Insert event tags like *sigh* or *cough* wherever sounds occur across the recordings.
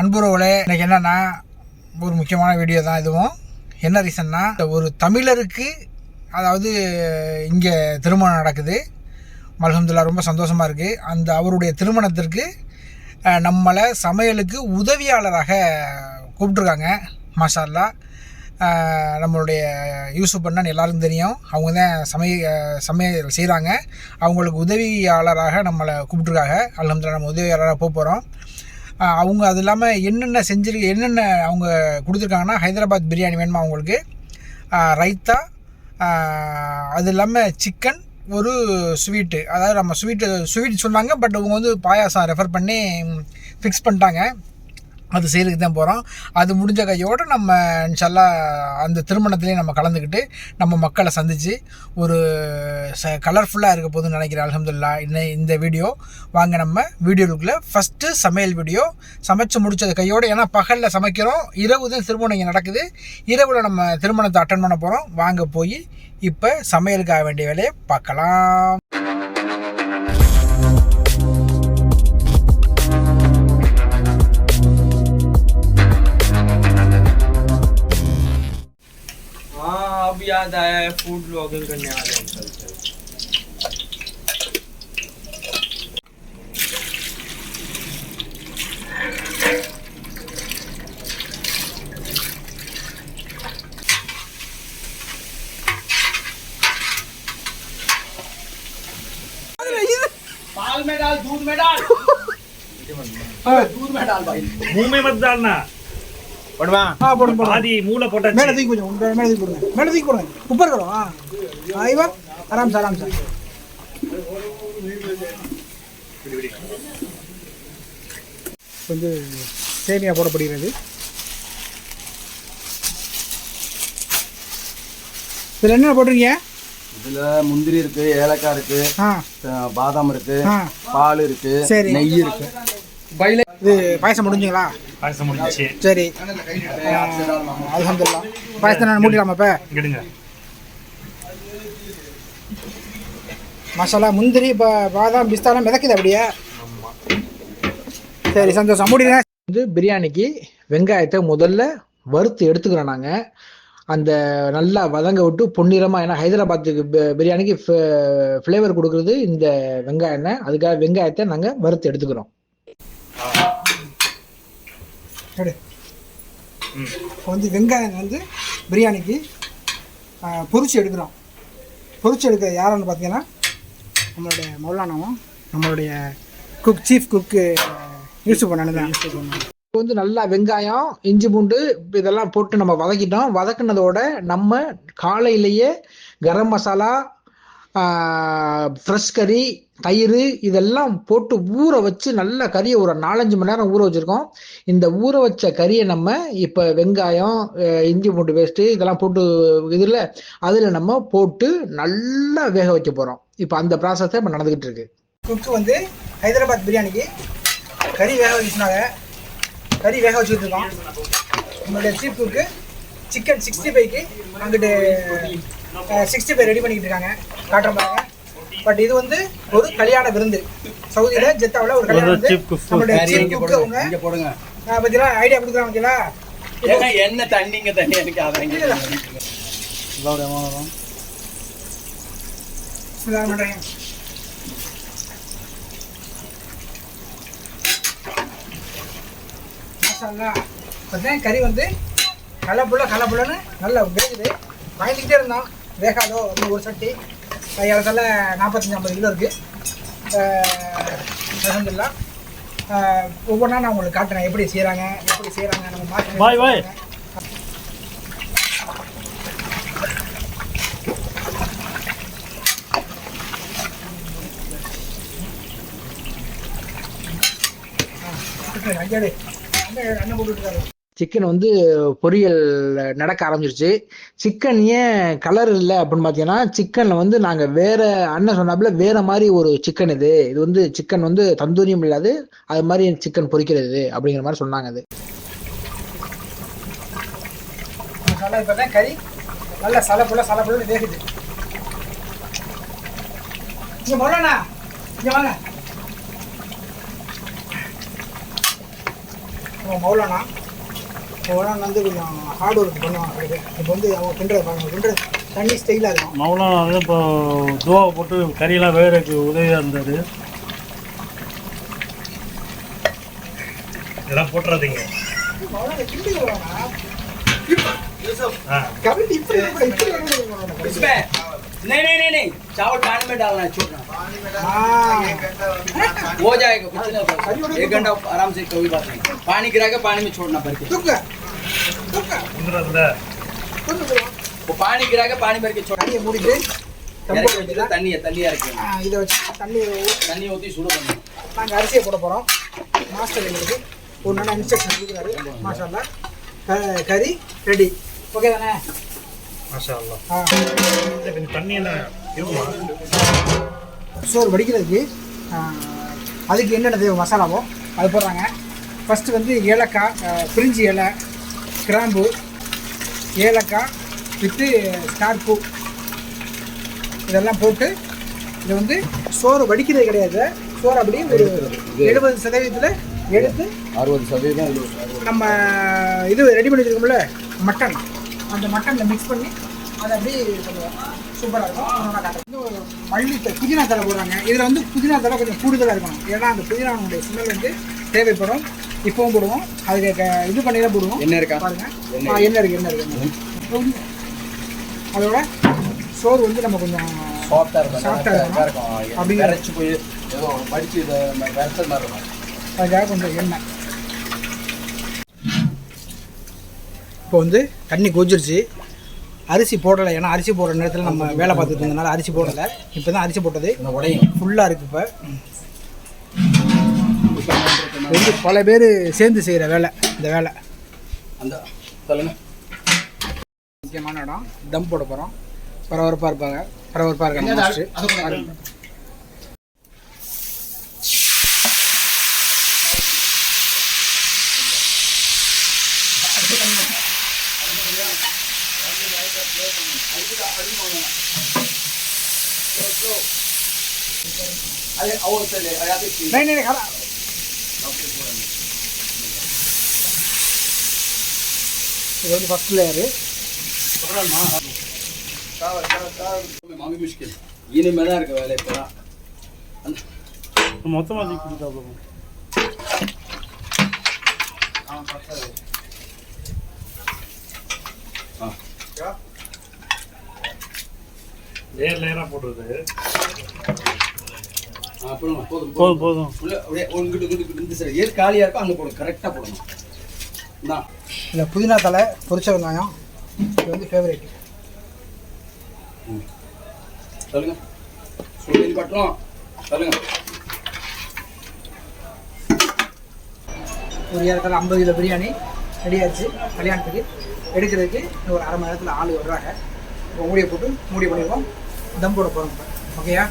அன்புறவுகளே எனக்கு என்னென்னா ஒரு முக்கியமான வீடியோ தான் இதுவும். என்ன ரீசன்னா ஒரு தமிழருக்கு அதாவது இங்கே திருமணம் நடக்குது. மல்ஹம்துல்லா ரொம்ப சந்தோஷமாக இருக்குது அந்த அவருடைய திருமணத்திற்கு நம்மளை சமையலுக்கு உதவியாளராக கூப்பிட்ருக்காங்க மசாலா நம்மளுடைய யூசுப் அண்ணன் எல்லாருக்கும் தெரியும். அவங்க தான் சமைய சமையல் செய்கிறாங்க அவங்களுக்கு உதவியாளராக நம்மளை கூப்பிட்ருக்காங்க அல்ஹம்துல்லா நம்ம உதவியாளராக போக போகிறோம் அவங்க அது இல்லாமல் என்னென்ன செஞ்சிரு என்னென்ன அவங்க கொடுத்துருக்காங்கன்னா ஹைதராபாத் பிரியாணி வேணுமா அவங்களுக்கு? ரைத்தா அது இல்லாமல் சிக்கன் ஒரு ஸ்வீட்டு அதாவது நம்ம ஸ்வீட்டு ஸ்வீட் சொன்னாங்க பட் அவங்க வந்து பாயாசம் ரெஃபர் பண்ணி ஃபிக்ஸ் பண்ணிட்டாங்க. அது செய்கிறதுக்கு தான் போகிறோம் அது முடிஞ்ச கையோடு நம்ம இன்ஷல்லா அந்த திருமணத்துலேயும் நம்ம கலந்துக்கிட்டு நம்ம மக்களை சந்தித்து ஒரு ச கலர்ஃபுல்லாக இருக்க போதுன்னு நினைக்கிறேன் அலமதுல்லா இந்த வீடியோ வாங்க நம்ம வீடியோக்குள்ளே ஃபஸ்ட்டு சமையல் வீடியோ. சமைச்சு முடித்தது கையோடு ஏன்னா பகலில் சமைக்கிறோம். இரவு தான் திருமணம் இங்கே நடக்குது. இரவில் நம்ம திருமணத்தை அட்டன் பண்ண போகிறோம் வாங்க போய் இப்போ சமையலுக்காக வேண்டிய வேலையை பார்க்கலாம். याद आया है फ़ूड ब्लॉगिंग करने आ रहे हैं कल से। पाल में डाल दूध में डाल। *laughs* दूध में डाल भाई। मुँह में मत डालना। போடுவா தூக்கி கொஞ்சம் மேல தூக்கி தூக்கி போடுங்க. குப்பை இருக்கறோம் ஆ ஆராம் சார் ஆராம் சார். கொஞ்சம் சேமியா போடப்படுகிறது. இதுல என்ன போட்டிருக்கீங்க? இதுல முந்திரி இருக்கு ஏலக்காய் இருக்கு பாதாம் இருக்கு பால் இருக்கு நெய் இருக்கு. இது பாயசம் முடிஞ்சுங்களா? பாயசம் முடிஞ்சிச்சு. சரி. அலமதுல்லா பாயசத்தை நான் மூடிடலாமா இப்போ? இங்கிடுங்க. மசாலா முந்திரி பா பாதாம் பிஸ்தாலாம் மிதக்குது அப்படியே சரி சந்தோஷம். முடிங்க வந்து பிரியாணிக்கு வெங்காயத்தை முதல்ல வறுத்து எடுத்துக்கிறோம் நாங்கள் அந்த நல்லா வதங்க விட்டு பொன்னிறமாக ஏன்னா ஹைதராபாத்துக்கு பிரியாணிக்கு ஃப்ளேவர் கொடுக்குறது இந்த வெங்காயம் தான். அதுக்காக வெங்காயத்தை நாங்கள் வறுத்து எடுத்துக்கிறோம். எடு இப்போ வந்து வெங்காயம் வந்து பிரியாணிக்கு பொறிச்சு எடுக்கிறோம். பொறிச்சு எடுக்கிற யாருன்னு பார்த்தீங்கன்னா நம்மளுடைய மௌலானாவும் நம்மளுடைய குக் சீஃப் குக்கு யூசுப் பண்ணனு தான். இப்போ வந்து நல்லா வெங்காயம் இஞ்சி பூண்டு இதெல்லாம் போட்டு நம்ம வதக்கிட்டோம். வதக்குனதோட நம்ம காலையிலேயே கரம் மசாலா ஃப்ரெஷ் கறி தயிர் இதெல்லாம் போட்டு ஊற வச்சு நல்லா கறியை ஒரு நாலஞ்சு மணி நேரம் ஊற வச்சுருக்கோம். இந்த ஊற வச்ச கறியை நம்ம இப்போ வெங்காயம் இஞ்சி பூண்டு பேஸ்ட்டு இதெல்லாம் போட்டு இதில் அதில் நம்ம போட்டு நல்லா வேக வைக்க போகிறோம் இப்போ அந்த ப்ராசஸ் இப்போ நடந்துக்கிட்டு இருக்கு. குக்கு வந்து ஹைதராபாத் பிரியாணிக்கு கறி வேக வச்சுனாங்க. கறி வேக வச்சுட்டு இருக்கோம். நம்மளுடைய சீஃப் குக்கு சிக்கன் சிக்ஸ்டி ஃபைவ்க்கு அங்கிட்டு சிக்ஸ்டி ஃபைவ் ரெடி பண்ணிக்கிட்டு இருக்காங்க காட்டுற பாருங்க. பட் இது வந்து ஒரு கல்யாண விருந்து. சவுதியில ஜெத்தாவில் ஒரு கல்யாண விருந்து. chief cook. நம்மளுடைய சீஃப் குக்கு போடுங்க அவங்க. இங்க போடுங்க. பத்திலா ஐடியா கொடுக்குறாங்க ஏங்க என்ன தண்ணிங்க தண்ணி எனக்கு அதான் மாஷால்லா பார்த்தீங்கன்னா கறி வந்து கலப்புள்ள கலப்புள்ளன்னு நல்லா வேகுது. வாங்கிக்கிட்டே இருந்தோம் வேகாதோ அப்படின்னு ஒரு சட்டி. ஏழத்தில் நாற்பத்தஞ்சு ஐம்பது கிலோ இருக்குது அலமதுல்லா ஒவ்வொன்றா நான் உங்களுக்கு காட்டுறேன். எப்படி செய்கிறாங்க எப்படி செய்கிறாங்க நம்ம மாற்றி வாய், வாய். சிக்கன் வந்து பொரியல் நடக்க ஆரம்பிச்சிருச்சு. சிக்கன் ஏன் கலர் இல்லை அப்படின்னு பார்த்தீங்கன்னா சிக்கனில் வந்து நாங்கள் வேற அண்ணன் சொன்னாப்புல வேற மாதிரி ஒரு சிக்கன் இது. இது வந்து சிக்கன் வந்து தந்தூரியம் இல்லாது அது மாதிரி சிக்கன் பொரிக்கிறது அப்படிங்கிற மாதிரி சொன்னாங்க அது. கறி. நல்லா சலப்புல சலப்புல வேகுது. இங்க மொழண்ணா இங்க வாங்க. மௌலானா மௌலானா வந்து கொஞ்சம் ஹார்ட் ஒர்க் கடைக்கு இப்போ வந்து கிண்டுறது பாருங்க கிண்டுறது தண்ணி ஸ்டைலாக இருக்கும். மௌலானா வந்து இப்போ துவாவை போட்டு கறியெல்லாம் வேகிறதுக்கு உதவியாக இருந்தார். இதெல்லாம் போட்டுறாதீங்க. மௌலானா கிண்டி வருவாங்க ஆ கபடி இப்படி இருக்கக்கூடாது, இப்படி வரக்கூடாது மௌலானா. इसमें नहीं नहीं नहीं नहीं चावल पानी में डालना है छोड़ना ஆ, हो जाएगा कुछ नहीं होगा एक घंटा आराम से कोई बात नहीं पानी गिरा के पानी में छोड़ना भर के தூக்கு தூக்கு வந்துடுறதுல தூக்கு தூக்கு. वो पानी गिरा के पानी भर के छोड़ना தண்ணியை மூடிட்டு தம் போட வேண்டியதா தண்ணியை தண்ணியா இருக்கு இதை வச்சு தண்ணி தண்ணி ஊற்றி சுடு பண்ணணும் நாங்கள் அரிசியை போட போகிறோம் மாஸ்டர் எங்களுக்கு ஒரு நல்ல இன்ஸ்ட்ரக்ஷன் கொடுக்குறாரு மாஷால்லா க- கறி ரெடி ஓகே தானே மாஷா அல்லா கொஞ்சம் தண்ணி சோறு வடிக்கிறதுக்கு அதுக்கு என்னென்ன தேவை மசாலாவோ அது போடுறாங்க. ஃபஸ்ட்டு வந்து ஏலக்காய் பிரிஞ்சி இலை கிராம்பு ஏலக்காய் வித்து ஸ்டார் பூ இதெல்லாம் போட்டு இது வந்து சோறு வடிக்கிறது கிடையாது. சோறு அப்படியே ஒரு எழுபது சதவீதத்தில் எடுத்து அறுபது சதவீதம் நம்ம இது ரெடி பண்ணி வச்சிருக்கோம்ல மட்டன். அந்த மட்டனில் மிக்ஸ் பண்ணி அதை அப்படியே பண்ணுவோம் சூப்பராக இருக்கும். வந்து ஒரு மல்லி த- புதினா தலை போடுறாங்க. இதில் வந்து புதினா தலை கொஞ்சம் கூடுதலாக இருக்கணும். ஏன்னா அந்த புதினாவுடைய ஸ்மெல் வந்து தேவைப்படும். இப்போவும் போடுவோம். அதுக்கு க- இது பண்ணி தான் போடுவோம். என்ன இருக்கா? பாருங்க. என்ன இருக்குது என்ன இருக்குது அதோட சோறு வந்து நம்ம கொஞ்சம் சாஃப்டாக இருக்கும் Soft-ஆ இருக்கும். அப்படி- விரைச்சி போய் ஏதோ மடிச்சு இதை விரைச்சது மாதிரி இருக்கும் அதுக்காக கொஞ்சம் எண்ணெய். இப்போ வந்து தண்ணி கொதிச்சிருச்சு. அரிசி போடலை. ஏன்னா அரிசி போடுற நேரத்தில் நம்ம வேலை பார்த்துட்டு இருந்தனால அரிசி போடலை. இப்போ தான் அரிசி போட்டது. இந்த உடையும் ஃபுல்லாக இருக்குது இப்போ. வந்து பல பேர் சேர்ந்து செய்கிற வேலை இந்த வேலை. அந்த சொல்லுங்க. முக்கியமான இடம் தம் போட போகிறோம் பரபரப்பாக இருப்பாங்க. பரபரப்பாக இருக்காங்க अरे और चले अरे अभी ठीक नहीं नहीं नहीं खाना இது வந்து ஃபஸ்ட் லேயரு மாமி முஷ்கில் இனிமே தான் இருக்க வேலை இப்போதான் மொத்தமாக தூக்கி கொடுத்தா போதும் லேயர் லேயராக போடுறது. அப்புறம் போதும் போதும் போதும். உள்ள அப்படியே உங்ககிட்ட இங்கிட்டு இந்த சைடு ஏது காலியாக இருக்கோ அங்கே போடும் கரெக்டாக போடணும் தான் இந்த. புதினா தலை பொரிச்ச வெங்காயம் இது வந்து ஃபேவரேட் சொல்லுங்க சொல்லி பட்டுறோம் சொல்லுங்க ஒரு ஏறத்தாழ ஐம்பது கிலோ பிரியாணி ரெடி ஆச்சு கல்யாணத்துக்கு எடுக்கிறதுக்கு இன்னும் ஒரு அரை மணி நேரத்தில் ஆள் வர்றாங்க இப்போ மூடியை போட்டு மூடி பண்ணிடுவோம். தம் போட போகிறோம் ஓகேயா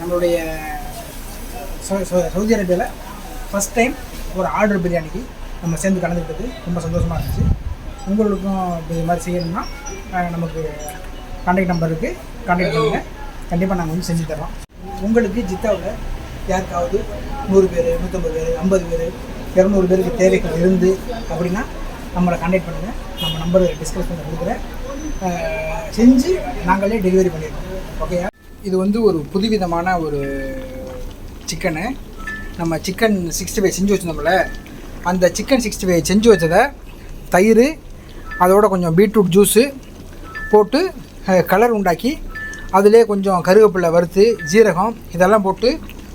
நம்மளுடைய சவுதி அரேபியாவில் ஃபஸ்ட் டைம் ஒரு ஆர்டர் பிரியாணிக்கு நம்ம சேர்ந்து கலந்துக்கிட்டது ரொம்ப சந்தோஷமாக இருந்துச்சு. உங்களுக்கும் இது மாதிரி செய்யணும்னா நமக்கு கான்டாக்ட் நம்பர் இருக்குது கான்டாக்ட் பண்ணுங்கள் கண்டிப்பாக நாங்கள் வந்து செஞ்சு தரோம் உங்களுக்கு ஜித்தாவில் யாருக்காவது நூறு பேர் நூற்றம்பது பேர் ஐம்பது பேர் இரநூறு பேருக்கு தேவைகள் இருந்து அப்படின்னா நம்மளை கான்டாக்ட் பண்ணுங்கள் நம்ம நம்பர் டிஸ்கஸ் பண்ணி கொடுக்குறேன். செஞ்சு நாங்களே டெலிவரி பண்ணியிருக்கோம் ஓகேயா இது வந்து ஒரு புதுவிதமான ஒரு சிக்கனு நம்ம சிக்கன் சிக்ஸ்டி ஃபைவ் செஞ்சு வச்சுருந்தோம்ல? அந்த சிக்கன் சிக்ஸ்டி ஃபைவ் செஞ்சு வச்சதை தயிர் அதோட கொஞ்சம் பீட்ரூட் ஜூஸு போட்டு கலர் உண்டாக்கி அதிலே கொஞ்சம் கருவேப்பிலை வறுத்து ஜீரகம் இதெல்லாம் போட்டு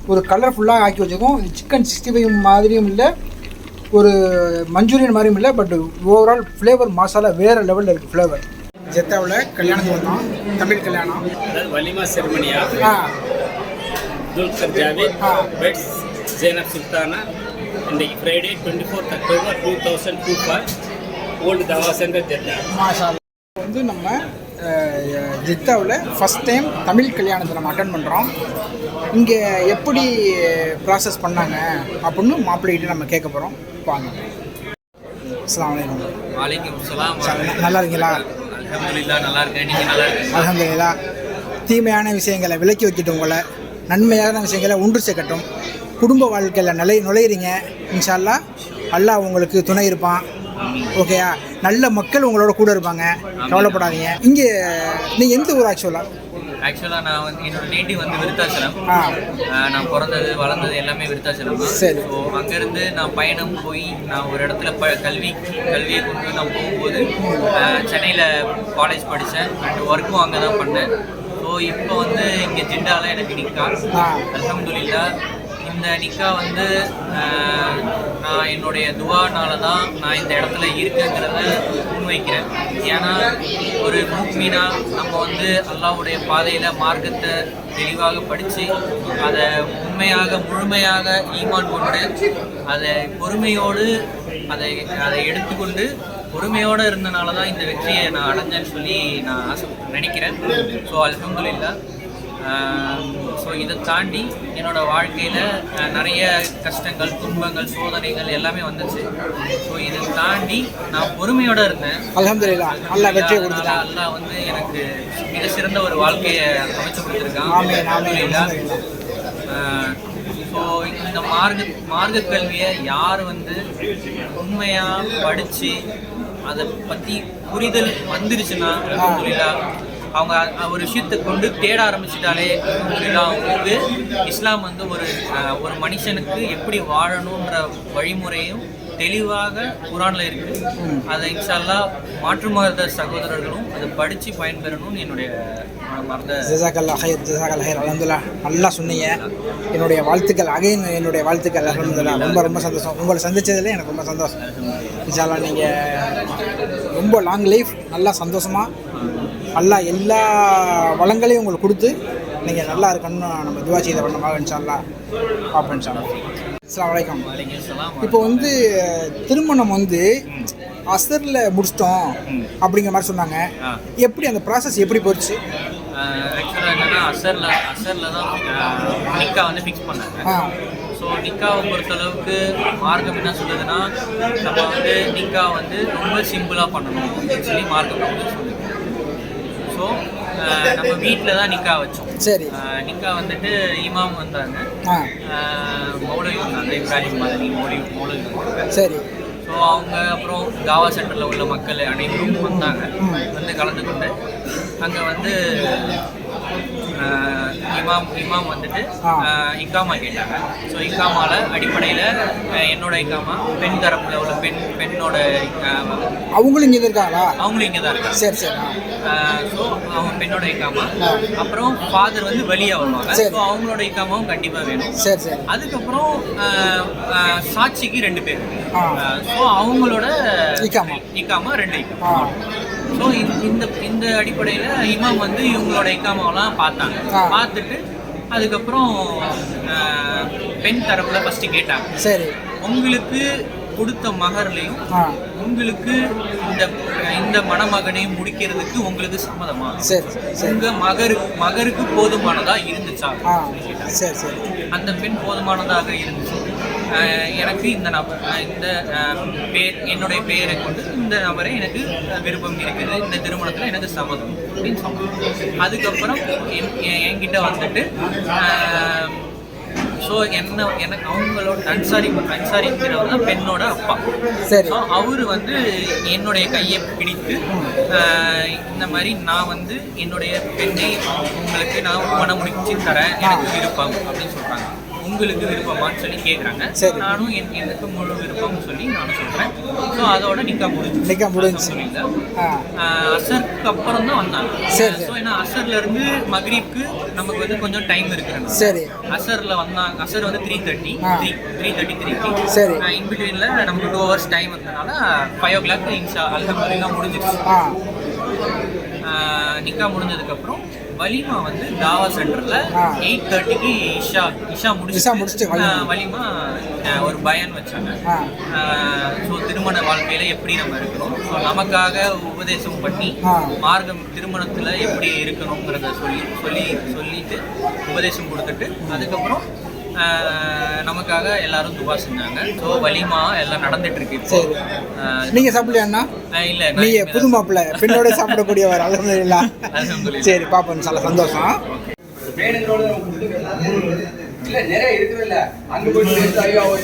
ஒரு கலர்ஃபுல்லாக ஆக்கி வச்சுருக்கோம். சிக்கன் சிக்ஸ்டி ஃபைவ் மாதிரியும் இல்லை ஒரு மஞ்சூரியன் மாதிரியும் இல்லை பட் ஓவரால் ஃப்ளேவர் மசாலா வேறு லெவலில் இருக்குது ஃப்ளேவர் ஜெத்தாவில் கல்யாணத்துக்கு வந்தோம் தமிழ் கல்யாணம். வலிமா செரமனியா? துல்கர் ஜாவேத் பெட்ஸ் ஜெய்னப் சுல்தானா இன்றைக்கு Friday twenty four October two thousand two five old Tawa centre Jeddah வந்து நம்ம ஜித்தாவில் ஃபஸ்ட் டைம் தமிழ் கல்யாணத்தை நம்ம அட்டன் பண்ணுறோம் இங்கே எப்படி ப்ராசஸ் பண்ணாங்க அப்படின்னு மாப்பிள்ளைகிட்ட நம்ம கேட்க போகிறோம் வாங்க. அஸ்லாம் வலைக்கம் நல்லா இருக்கீங்களா? அல்ஹம்துலில்லா அலமதுல்லா தீமையான விஷயங்களை விலக்கி வைக்கட்டும் உங்களை. நன்மையான விஷயங்களை ஒன்று சேர்க்கட்டும். குடும்ப வாழ்க்கையில் நிலை நுழையிறீங்க. இன்ஷால்லா அல்லாஹ் உங்களுக்கு துணை இருப்பான். ஓகேயா? நல்ல மக்கள் உங்களோட கூட இருப்பாங்க. கவலைப்படாதீங்க. இங்கே நீங்கள் எந்த ஊர் ஆக்சுவலாக ஆக்சுவலாக நான் வந்து என்னோட நேட்டிவ் வந்து விருத்தாச்சலம். நான் பிறந்தது வளர்ந்தது எல்லாமே விருத்தாச்சலம் தான். சரி. ஸோ அங்கேருந்து நான் பயணம் போய் நான் ஒரு இடத்துல ப கல்வி கல்வியை கொண்டு நான் போகும்போது சென்னையில் காலேஜ் படித்தேன் அண்ட் ஒர்க்கும் அங்கே தான் பண்ணேன். ஸோ இப்போ வந்து இங்கே ஜிண்டாவில் எனக்கு நிக்கா ஆ. இந்த நிக்கா வந்து நான் என்னுடைய துவானால தான் நான் இந்த இடத்துல இருக்கேங்கிறத முன்வைக்கிறேன் ஏன்னா ஒரு மூக்மீனா நம்ம வந்து அல்லாவுடைய பாதையில் மார்க்கத்தை தெளிவாக படித்து அதை உண்மையாக முழுமையாக ஈமான் கொண்டு அதை பொறுமையோடு அதை அதை எடுத்துக்கொண்டு பொறுமையோடு இருந்தனால தான் இந்த வெற்றியை நான் அடைஞ்சேன்னு சொல்லி நான் ஆசை நினைக்கிறேன். ஸோ அல்ஹம்துலில்லா ஸோ இதை தாண்டி என்னோட வாழ்க்கையில் நிறைய கஷ்டங்கள் துன்பங்கள் சோதனைகள் எல்லாமே வந்துச்சு. ஸோ இதை தாண்டி நான் பொறுமையோட இருந்தேன். அதனால அல்லாஹ் வந்து எனக்கு மிக சிறந்த ஒரு வாழ்க்கையை அமைச்சு கொடுத்துருக்கான். ஸோ இந்த மார்க்க மார்க்க கல்வியை யார் வந்து உண்மையாக படித்து அதை பற்றி புரிதல் வந்துருச்சுன்னா அல்ஹம்துலில்லாஹ் அவங்க ஒரு விஷயத்தை கொண்டு தேட ஆரம்பிச்சிட்டாலே அல்ஹம்துலில்லாஹ் அவங்களுக்கு இஸ்லாம் வந்து ஒரு ஒரு மனுஷனுக்கு எப்படி வாழணுன்ற வழிமுறையும் தெளிவாக குரானில் இருக்கு. அதை இன்ஷால்லா மாற்று மத சகோதரர்களும் அதை படித்து பயன்பெறணும்னு என்னுடைய மறந்த ஜசாக்கல்லா ஹைர் ஜசாக்கல்லா ஹைர் அலமதுல்லா நல்லா சொன்னீங்க. என்னுடைய வாழ்த்துக்கள் அகைன் என்னுடைய வாழ்த்துக்கள் அலமதுல்லா ரொம்ப ரொம்ப சந்தோஷம். உங்களை சந்தித்ததில் எனக்கு ரொம்ப சந்தோஷம். இன்ஷால்லா நீங்கள் ரொம்ப லாங் லைஃப் நல்லா சந்தோஷமாக நல்லா எல்லா வளங்களையும் உங்களுக்கு கொடுத்து நீங்கள் நல்லா இருக்கணும்னு நம்ம துவா செய்த பண்ணமாக இன்ஷால்லா பார்ப்போம் இன்ஷால்லா அலைக்கும். வலைக்கம் இப்போ வந்து திருமணம் வந்து அசரில் முடிச்சிட்டோம் அப்படிங்கிற மாதிரி சொன்னாங்க. எப்படி அந்த ப்ராசஸ் எப்படி போச்சு? ஆக்சுவலாக என்னன்னா அசரில் அசரில் தான் நிக்கா வந்து ஃபிக்ஸ் பண்ணாங்க. ஸோ நிக்காவை பொறுத்தளவுக்கு மார்க்கம் என்ன சொல்லுதுன்னா நம்ம வந்து நிக்கா வந்து ரொம்ப சிம்பிளாக பண்ணணும் அப்படின்னு சொல்லி மார்க்கம் வந்து சொல்லுது. ஸோ நம்ம வீட்டில் தான் நிக்கா வச்சோம். சரி. நிக்கா வந்துட்டு இமாம் வந்தாங்க. மௌலவி வந்தாங்க. இப்ராஹிம் மதனி மௌலவி மௌலவி. சரி. ஸோ அவங்க அப்புறம் காவா சென்டரில் உள்ள மக்கள் அனைவரும் வந்தாங்க. வந்து கலந்து கொண்டு அங்கே வந்து இமாம் இமாம் வந்துட்டு இக்காமா கேட்டாங்க. ஸோ இக்காமால அடிப்படையில் என்னோட இக்காமா பெண் தரப்பில் உள்ள பெண் பெண்ணோட அவங்களும் இங்கே இருக்காங்களா? அவங்களும் இங்கே தான் இருக்காங்க. சரி சரி. ஸோ அவங்க பெண்ணோட இக்காமா. அப்புறம் ஃபாதர் வந்து வெளியே வருவாங்க. ஸோ அவங்களோட இக்காமாவும் கண்டிப்பாக வேணும். சரி சரி. அதுக்கப்புறம் சாட்சிக்கு ரெண்டு பேர். ஸோ அவங்களோட இக்காமா. இக்காமா ரெண்டு இக்காமா. ஸோ இந்த இந்த அடிப்படையில் இமாம் வந்து இவங்களோட இக்காமாவெல்லாம் பார்த்தாங்க. பார்த்துட்டு அதுக்கப்புறம் பெண் தரப்புல ஃபஸ்ட்டு கேட்டாங்க. சரி. உங்களுக்கு கொடுத்த மகர்லையும் உங்களுக்கு இந்த இந்த மணமகனையும் முடிக்கிறதுக்கு உங்களுக்கு சம்மதமா? சரி உங்க மகரு மகருக்கு போதுமானதா இருந்துச்சா. சரி சரி. அந்த பெண் போதுமானதாக இருந்துச்சு? எனக்கு இந்த நபர் இந்த பேர் என்னுடைய பெயரை கொண்டு இந்த நபரை எனக்கு விருப்பம் இருக்குது இந்த திருமணத்தில் எனக்கு சம்மதம் அப்படின்னு சொன்னாங்க. அதுக்கப்புறம் என் என்- என்கிட்ட வந்துட்டு ஸோ என்ன எனக்கு அவங்களோட அன்சாரி அன்சாரிங்கிறவர் தான் பெண்ணோட அப்பா. சரி. ஸோ அவர் வந்து என்னுடைய கையை பிடித்து இந்த மாதிரி நான் வந்து என்னுடைய பெண்ணை உங்களுக்கு நான் மனம் முடிச்சு தரேன் எனக்கு விருப்பம் அப்படின்னு சொல்றாங்க. உங்களுக்கு விருப்பமான்னு சொல்லி கேட்குறாங்க சரி. நானும் என் எனக்கு முழு விருப்பம்னு சொல்லி நானும் சொல்கிறேன் ஸோ அதோட நிக்கா முடிஞ்சு நிக்கா முடிஞ்சுச்சு. ஆ. அசருக்கு அப்புறம் தான் வந்தாங்க. சரி. ஸோ ஏன்னா அசர்ல இருந்து மக்ரீப்க்கு நமக்கு வந்து கொஞ்சம் டைம் இருக்கிறது சரி. அசர்ல வந்தாங்க அசர் வந்து three thirty. Three three thirty three சரி. இன் பிட்வீனில் நமக்கு டூ ஹவர்ஸ் டைம் இருந்தனால ஃபைவ் ஓ கிளாக் இன்ஷா அல்ஹம்துலில்லாஹ் முடிஞ்சிருச்சு. ஆ. ஆஹ் நிக்கா முடிஞ்சதுக்கப்புறம் வலிமா வந்து தாவா சென்டரில். எயிட் தேர்ட்டிக்கு இஷா இஷா முடிச்சு இஷா முடிச்சுட்டு வலிமா. ஒரு பயன் வச்சாங்க ஸோ திருமண வாழ்க்கையில் எப்படி நம்ம இருக்கணும் ஸோ நமக்காக உபதேசம் பண்ணி. மார்க்கம் திருமணத்தில் எப்படி இருக்கணுங்கிறத சொல்லி சொல்லி சொல்லிட்டு உபதேசம் கொடுத்துட்டு அதுக்கப்புறம் நமக்காக எல்லாரும் துவா செஞ்சாங்க. ஸோ வலிமா எல்லாம் நடந்துட்டு இருக்கு இப்போ. சரி. நீங்க சாப்பிடலையா அண்ணா? ஆஹ், இல்ல நீங்க புது மாப்பிள்ளை பெண்ணோட சாப்பிடக்கூடியவர் அலமதுல்லா. சரி பாப்போம் நல்ல சந்தோஷம். இல்ல நிறைய இருக்குது இல்ல. அங்க போய்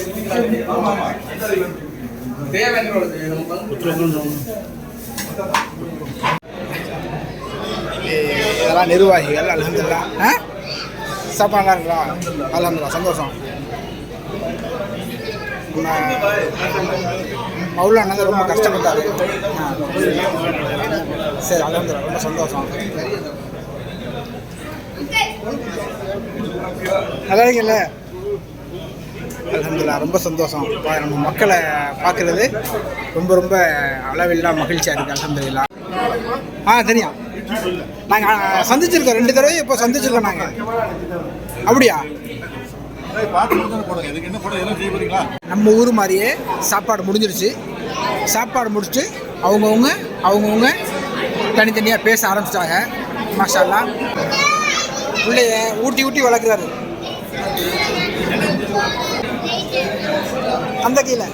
இதெல்லாம் நிர்வாகிகள் அலமதுல்லா. ஆ? சாப்பாடு நல்லா அலமதுல்லா சந்தோஷம். நம்ம அண்ணன் ரொம்ப கஷ்டப்பட்டாரு. சரி சரி வந்து ரொம்ப சந்தோஷம். நல்லா இருக்கீங்கல்ல அலமதுல்லா ரொம்ப சந்தோஷம். நம்ம மக்களை பார்க்குறது ரொம்ப ரொம்ப அளவில்லா மகிழ்ச்சியாக இருக்குது அலமதுல்லா ஆ தெரியும். நாங்கள் சந்திச்சிருக்கோம். ரெண்டு தடவை இப்போ சந்திச்சிருக்கோம் நாங்கள் அப்படியா? நம்ம ஊர் மாதிரியே சாப்பாடு முடிஞ்சிருச்சு. சாப்பாடு முடிச்சுட்டு அவங்கவுங்க அவங்கவுங்க தனித்தனியாக பேச ஆரம்பிச்சிட்டாங்க. மாஷால்லாம் பிள்ளைய ஊட்டி ஊட்டி வளர்க்குறாரு. அந்த கீழே.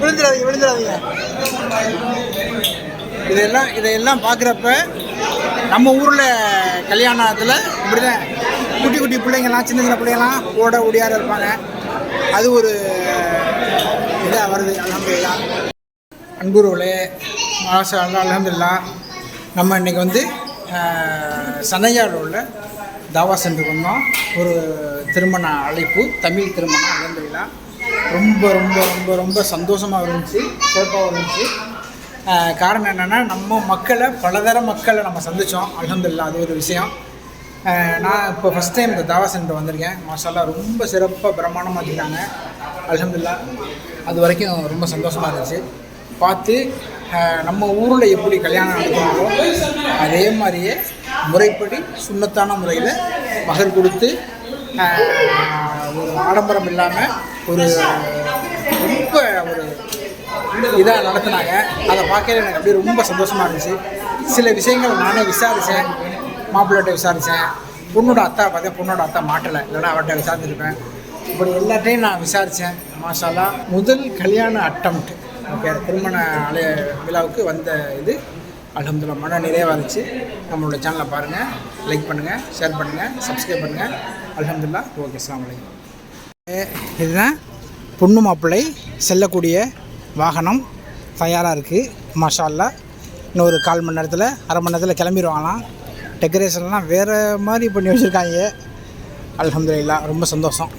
விழுந்துடாதீங்க விழுந்துடாதீங்க. இதெல்லாம் இதையெல்லாம் பார்க்குறப்ப நம்ம ஊரில் கல்யாணத்தில் இப்படி தான் குட்டி குட்டி பிள்ளைங்கள்லாம் சின்ன சின்ன பிள்ளைங்கள்லாம் ஓட ஓடியார இருப்பாங்க. அது ஒரு இதாக வருது அலமதுல்லா. அன்புருவலே மாசா அல்லா அலமதுல்லா. நம்ம இன்றைக்கி வந்து சனையாவில் உள்ள தாவா சென்டருக்கு வந்தோம். ஒரு திருமண அழைப்பு தமிழ் திருமணம் அலமதுல்லா. ரொம்ப ரொம்ப ரொம்ப ரொம்ப சந்தோஷமாக இருந்துச்சு சிறப்பாக இருந்துச்சு. காரணம் என்னென்னா நம்ம மக்களை பலதர மக்களை நம்ம சந்தித்தோம் அலமதுல்லா அது ஒரு விஷயம். நான் இப்போ ஃபஸ்ட் டைம் இந்த தாவா சென்டர் வந்திருக்கேன். மாஷால்லா ரொம்ப சிறப்பாக பிரம்மாண்டமாக வச்சுருக்காங்க. அலமதுல்லா அது வரைக்கும் ரொம்ப சந்தோஷமாக இருந்துச்சு. பார்த்து நம்ம ஊரில் எப்படி கல்யாணம் நடத்துவாங்களோ அதே மாதிரியே முறைப்படி சுண்ணத்தான முறையில் மகர் கொடுத்து ஒரு ஆடம்பரம் இல்லாமல் ஒரு இதாக நடத்தினாங்க. அதை பார்க்கல எனக்கு அப்படியே ரொம்ப சந்தோஷமாக இருந்துச்சு. சில விஷயங்கள் நானே விசாரித்தேன் மாப்பிள்ளைகிட்ட விசாரித்தேன் பொண்ணோட அத்தா பார்த்தேன் பொண்ணோட அத்தா மாட்டலை. இல்லைன்னா அவர்கிட்ட விசாரிச்சிருப்பேன். இப்படி எல்லாத்தையும் நான் விசாரித்தேன் மாஷாலா முதல் கல்யாண அட்டம்ப்ட் ஓகே திருமண அலைய விழாவுக்கு வந்த இது. அலமதுல மன நிறைவாக இருந்துச்சு. நம்மளோட சேனலை பாருங்கள் லைக் பண்ணுங்கள் ஷேர் பண்ணுங்கள் சப்ஸ்கிரைப் பண்ணுங்கள் அலமதுல்லா ஓகே அஸ்ஸலாமு அலைக்கும். இதுதான் பொண்ணு மாப்பிள்ளை செல்லக்கூடிய வாகனம் தயாராக இருக்குது மாஷா இன்னும் ஒரு கால் மணி நேரத்தில் அரை மணி நேரத்தில் கிளம்பிடுவாங்களாம். டெக்கரேஷன்லாம் வேறு மாதிரி பண்ணி வச்சுருக்காங்க. அலமதுல்லா ரொம்ப சந்தோஷம்.